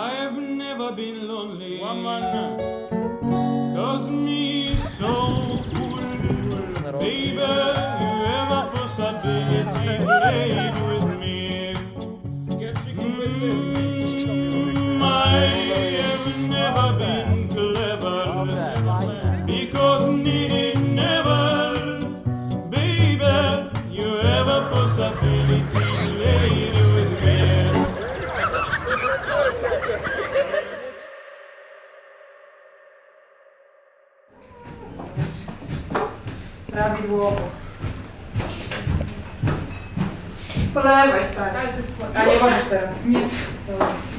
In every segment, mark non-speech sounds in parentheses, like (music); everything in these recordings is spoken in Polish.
I've never been lonely. Cause me so cool. Baby, Prawidłowo. Po lewej stary. Ale to jest słabe. A nie możesz teraz. Nie.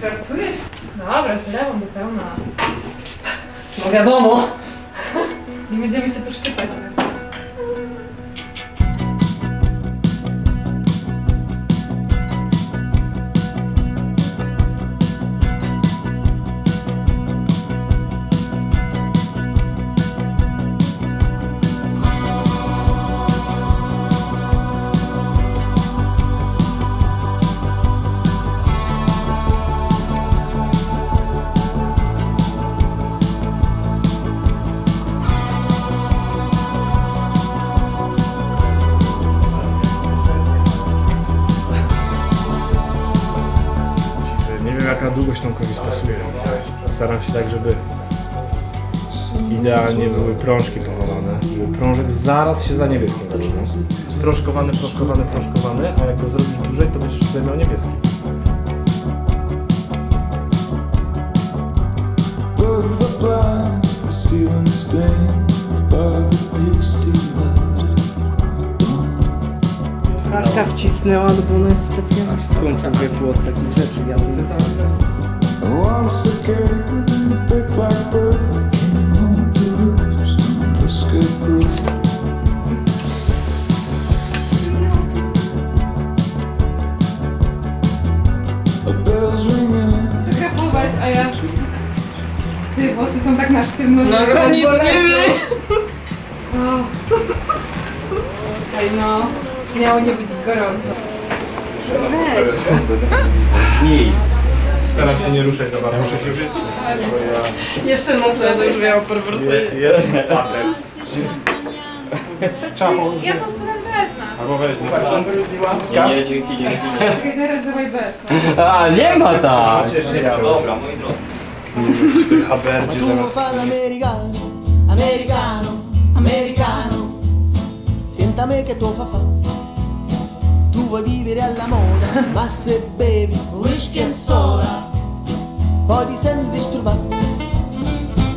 Żartujesz? Dobra, z lewą do pełna. No wiadomo. Nie będziemy się tu szczypać. Idealnie były prążki żeby prążek zaraz się za niebieskim zaczynał. Proszkowany, proszkowany, proszkowany, a jak go zrobisz dłużej, to będziesz wtedy miał niebieski. Above the blinds, the ceiling stained by the big steel light. Kaśka wcisnęła, no bo ona jest specjalistką człowieku od takich rzeczy. Ja mówię, Once again, the big black bird came the scarecrow. A ja... Ty, włosy są tak na sztywno, No, no, nic nie wiem. O. Ej no, miało nie być gorąco. Weź. Mniej. Staram się nie ruszać za bardzo. Muszę się żyć. Jeszcze na tle to już miało perwersyjnie. Jest patent. (laughs) Czemu? Ja to potem wezmę. Albo weźmie. Nie, dzięki, dzięki. (laughs) Czekaj, teraz dawaj bez. (laughs) A, nie ma tak! Przecież nie. Dobra, mój. W tych haberdzie zamiast... americano, americano, americano. Siéntame che tu fa fa. Tu vuoi vivere alla moda, ma se bevi whisky e soda, poi ti senti disturbato.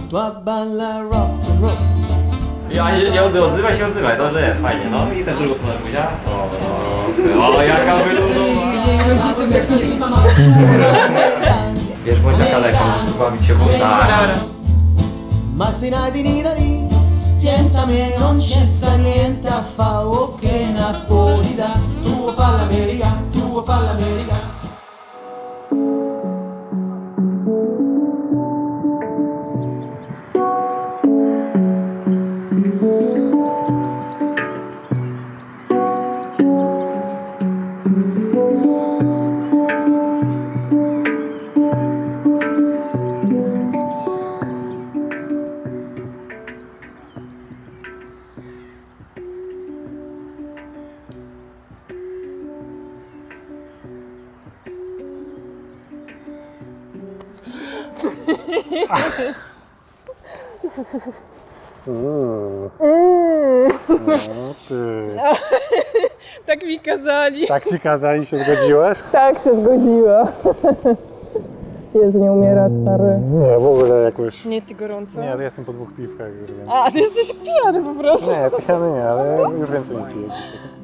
Tu abballa rock and roll. Ja od- odzywaj się, odzywaj, dobrze jest, fajnie, no i ten drugą stronę buzia. O, o, jaka wyluzowa. Wiesz, bądź taka lekka, możesz bawić się włosami. Ma se nati in Italia, siéntame, non c'è sta niente a fa o che napolità. Tak mi kazali. Tak ci kazali, się zgodziłeś? Tak się zgodziła. Jezu, nie umierasz, stary. Nie, w ogóle jakoś... Nie jest ci gorąco? Nie, ja jestem po dwóch piwkach już, więc... A, ty jesteś pijany po prostu. Nie, pijany nie, ale już więcej nie piję dzisiaj.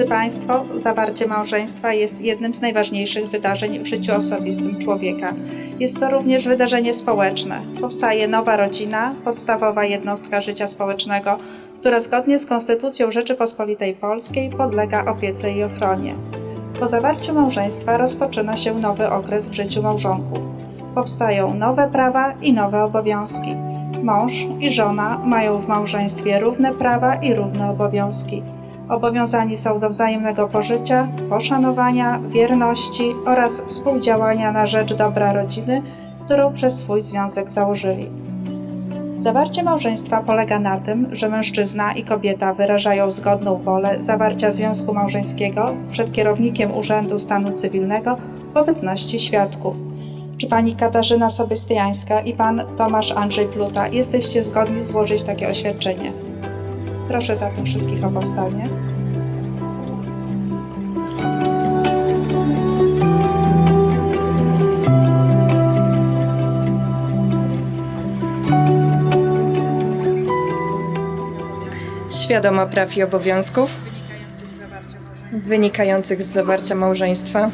Drodzy Państwo, zawarcie małżeństwa jest jednym z najważniejszych wydarzeń w życiu osobistym człowieka. Jest to również wydarzenie społeczne. Powstaje nowa rodzina, podstawowa jednostka życia społecznego, która zgodnie z Konstytucją Rzeczypospolitej Polskiej podlega opiece i ochronie. Po zawarciu małżeństwa rozpoczyna się nowy okres w życiu małżonków. Powstają nowe prawa i nowe obowiązki. Mąż i żona mają w małżeństwie równe prawa i równe obowiązki. Obowiązani są do wzajemnego pożycia, poszanowania, wierności oraz współdziałania na rzecz dobra rodziny, którą przez swój związek założyli. Zawarcie małżeństwa polega na tym, że mężczyzna i kobieta wyrażają zgodną wolę zawarcia związku małżeńskiego przed kierownikiem Urzędu Stanu Cywilnego w obecności świadków. Czy pani Katarzyna Sobystiańska i pan Tomasz Andrzej Pluta jesteście zgodni złożyć takie oświadczenie? Proszę zatem wszystkich o powstanie. Świadoma praw i obowiązków wynikających z zawarcia małżeństwa.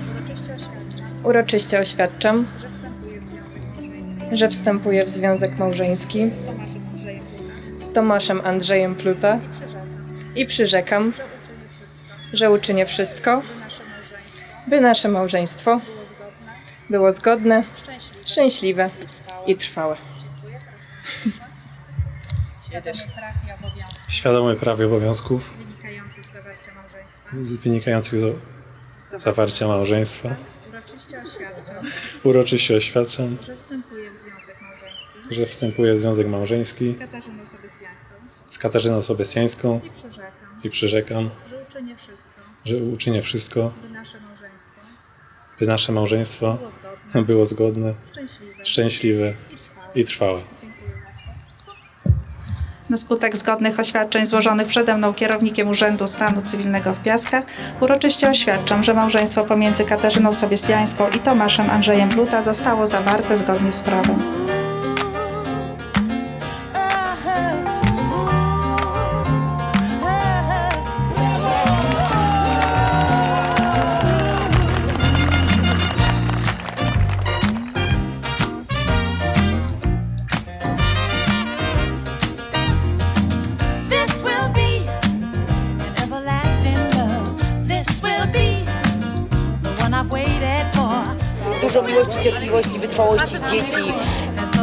Uroczyście oświadczam, że wstępuję w związek małżeński z Tomaszem Andrzejem Pluta i przyrzekam, że uczynię wszystko, by nasze małżeństwo było zgodne, szczęśliwe i trwałe. Świadomy praw i obowiązków wynikających z zawarcia małżeństwa. z- wynikających z zawarcia małżeństwa. Uroczyście oświadczam, Uroczyście oświadczam, że wstępuję że wstępuję w związek małżeński z Katarzyną Sobystiańską z Katarzyną i przyrzekam, i przyrzekam, że uczynię wszystko, że uczynię wszystko, by nasze małżeństwo by nasze małżeństwo było zgodne, było zgodne, szczęśliwe szczęśliwe i trwałe. Na skutek zgodnych oświadczeń złożonych przede mną kierownikiem Urzędu Stanu Cywilnego w Piaskach, uroczyście oświadczam, że małżeństwo pomiędzy Katarzyną Sobiestiańską i Tomaszem Andrzejem Bluta zostało zawarte zgodnie z prawem. Miłości, cierpliwości, wytrwałości dzieci. That's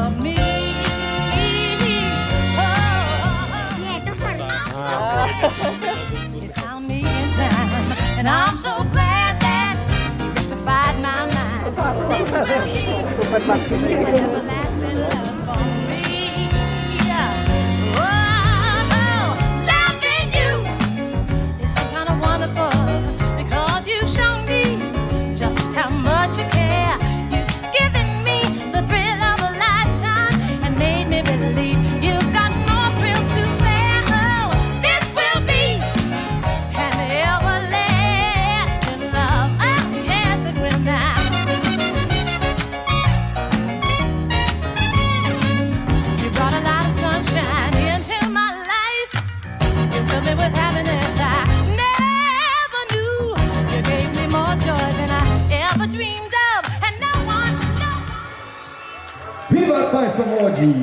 of Wiwat Państwo młodzi!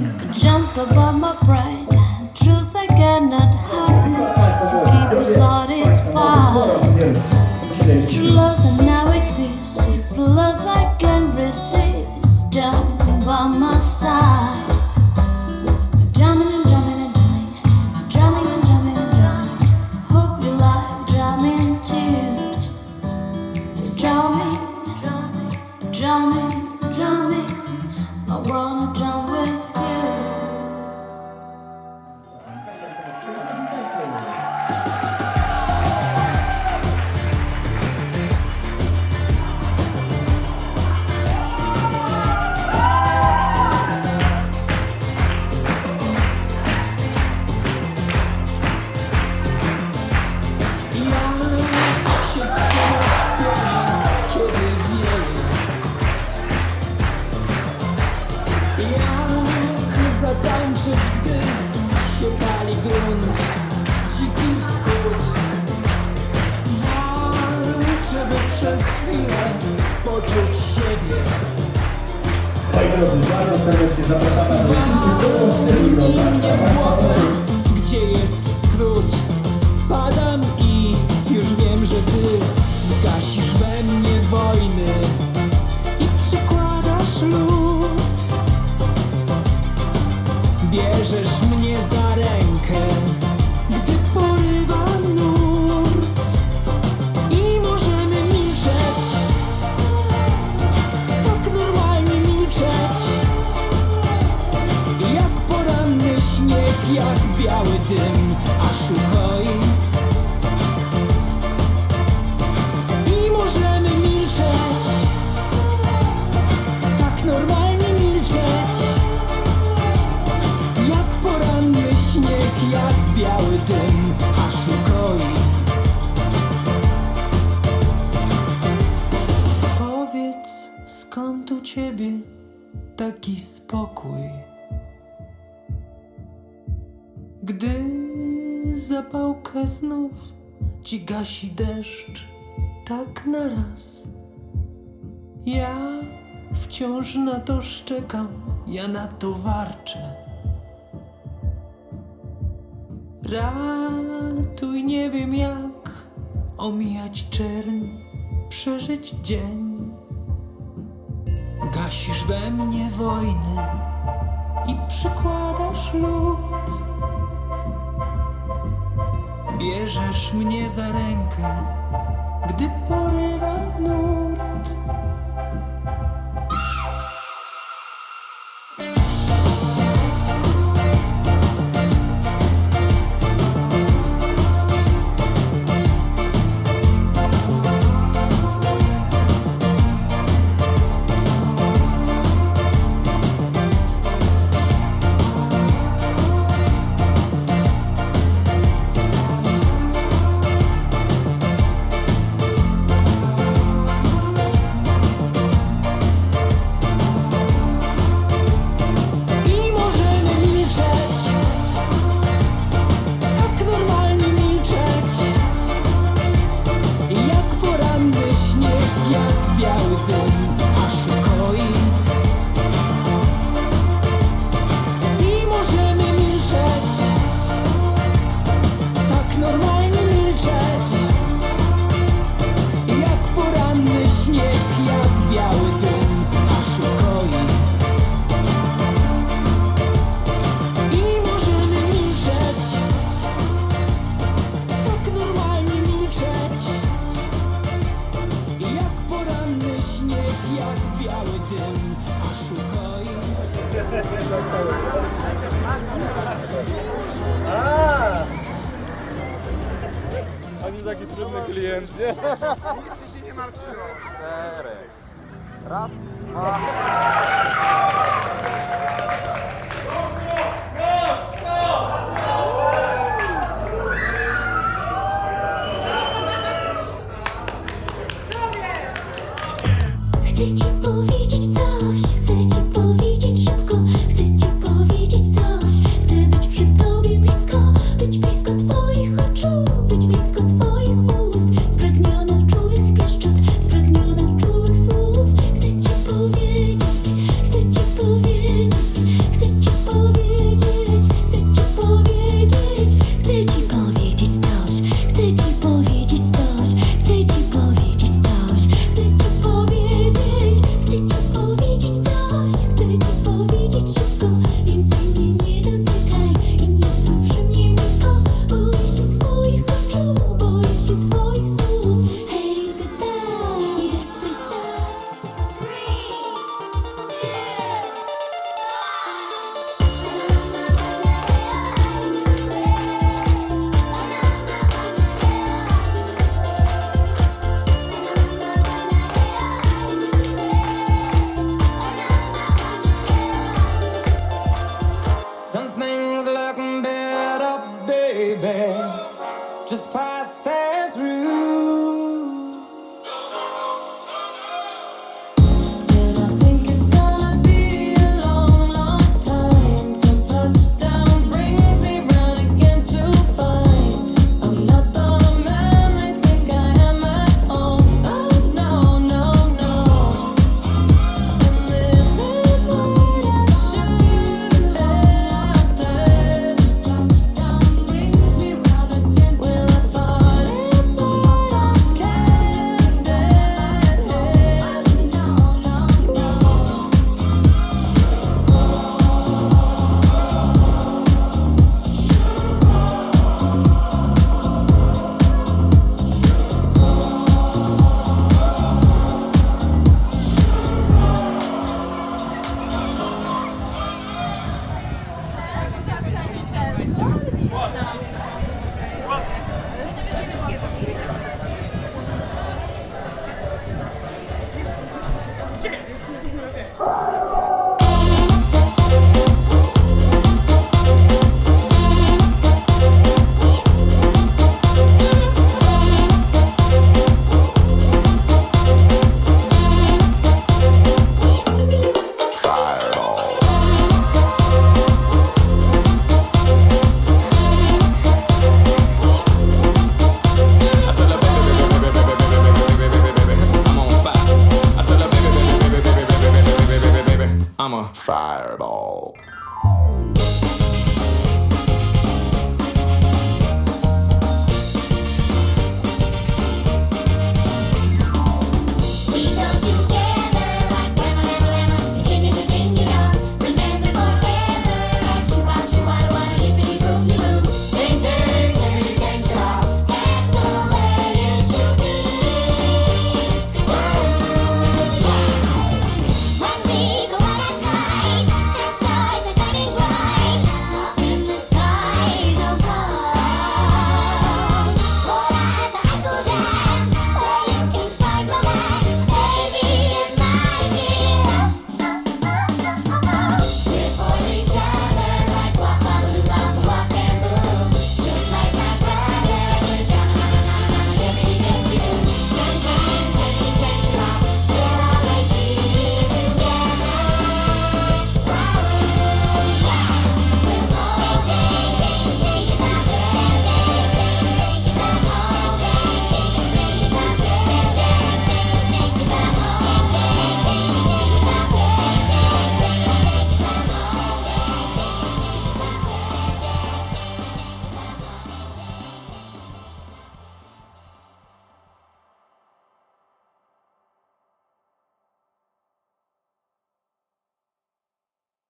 jumps above my pride. Truth I cannot hide. To keep you satisfied. True love that now exists is love I can resist. Down by my side. rozliczalca serdecznie zapraszamy do wszystkich do obserwacji. taki spokój. Gdy zapałkę znów ci gasi deszcz, tak naraz. Ja wciąż na to szczekam, ja na to warczę. Ratuj, nie wiem jak omijać czerń, przeżyć dzień. Budzisz we mnie wojny i przykładasz lód. Bierzesz mnie za rękę, gdy porywa nurt.